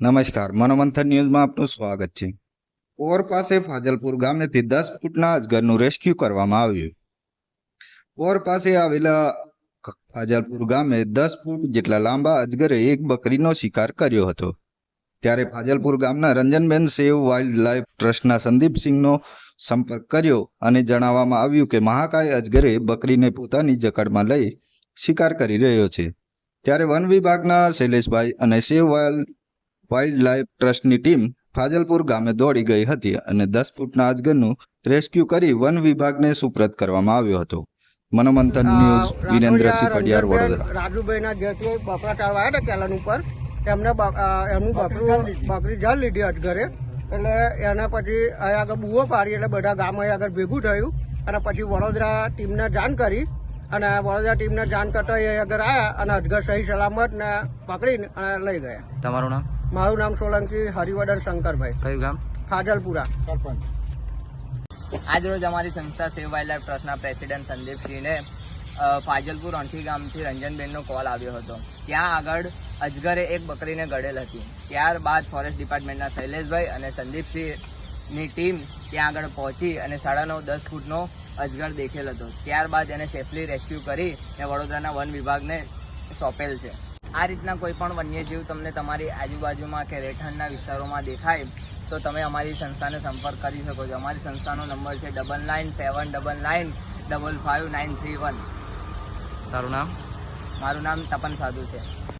નમસ્કાર, મનોમંથન ન્યૂઝમાં આપનું સ્વાગત છે. પોર પાસે ફાજલપુર ગામેથી દસ ફૂટના અજગરનું રેસ્ક્યુ કરવામાં આવ્યું. પોર પાસે આવેલા ફાજલપુર ગામે દસ ફૂટ જેટલા લાંબા અજગરે એક બકરીનો શિકાર કર્યો હતો. ત્યારે ફાજલપુર ગામના રંજનબેન સેવ વાઇલ્ડ લાઇફ ટ્રસ્ટના સંદીપસિંહનો સંપર્ક કર્યો અને જણાવવામાં આવ્યું કે મહાકાય અજગરે બકરીને પોતાની જકડમાં લઈ શિકાર કરી રહ્યો છે. ત્યારે વન વિભાગના શૈલેષભાઈ અને સેવ વાઇલ્ડ વાઇલ્ડ લાઇફ ટ્રસ્ટની ટીમ ફાજલપુર ગામે દોડી ગઈ હતી અને દસ ફૂટના અજગરનું રેસ્ક્યુ કરી વન વિભાગને સુપ્રત કરવામાં આવ્યો હતો. મનોમંથન ન્યૂઝ વિરેન્દ્રસિંહ પડિયાર વડોદરા. રાજુભાઈના ઘેરથી બકરા ટાળવા આવ્યા હતા કેલન ઉપર. એમને એમનું બકરું બકરી જલ લીધી. અજગરે એટલે એના પછી અહીંયા આગળ બુઓ પાડી એટલે બધા ગામ અહીંયા આગળ ભેગું થયું. અને પછી વડોદરા ટીમને જાણ કરી. અને વડોદરા ટીમને જાણ કરતા એ આગળ આવ્યા અને અજગર સહી સલામત ને પકડીને અને લઈ ગયા. તમારું નામ? મારું નામ સોલંકી હરિવર્ધન શંકરભાઈ. કયું ગામ? ફાજલપુરા આજરોજ અમારી સંસ્થા સેવ વાઇલ્ડ લાઇફ ટ્રસ્ટના પ્રેસિડેન્ટ સંદીપસિંહને ફાજલપુર રણકી ગામથી રંજનબેનનો કોલ આવ્યો હતો. ત્યાં આગળ અજગરે એક બકરીને ગળેલ હતી. ત્યારબાદ ફોરેસ્ટ ડિપાર્ટમેન્ટના શૈલેષભાઈ અને સંદીપસિંહની ટીમ ત્યાં આગળ પહોંચી અને સાડા નવ દસ ફૂટનો અજગર દેખેલ હતો. ત્યારબાદ એને સેફલી રેસ્ક્યુ કરી ને વડોદરાના વન વિભાગને સોંપેલ છે. આ રીતના કોઈ પણ વન્યજીવ તમને તમારી આજુબાજુમાં કે રહેઠાણના વિસ્તારોમાં દેખાય તો તમે અમારી સંસ્થાને સંપર્ક કરી શકો છો. અમારી સંસ્થાનો નંબર છે double nine seven double nine double five nine three one. તારું નામ? મારું નામ તપન સાધુ છે.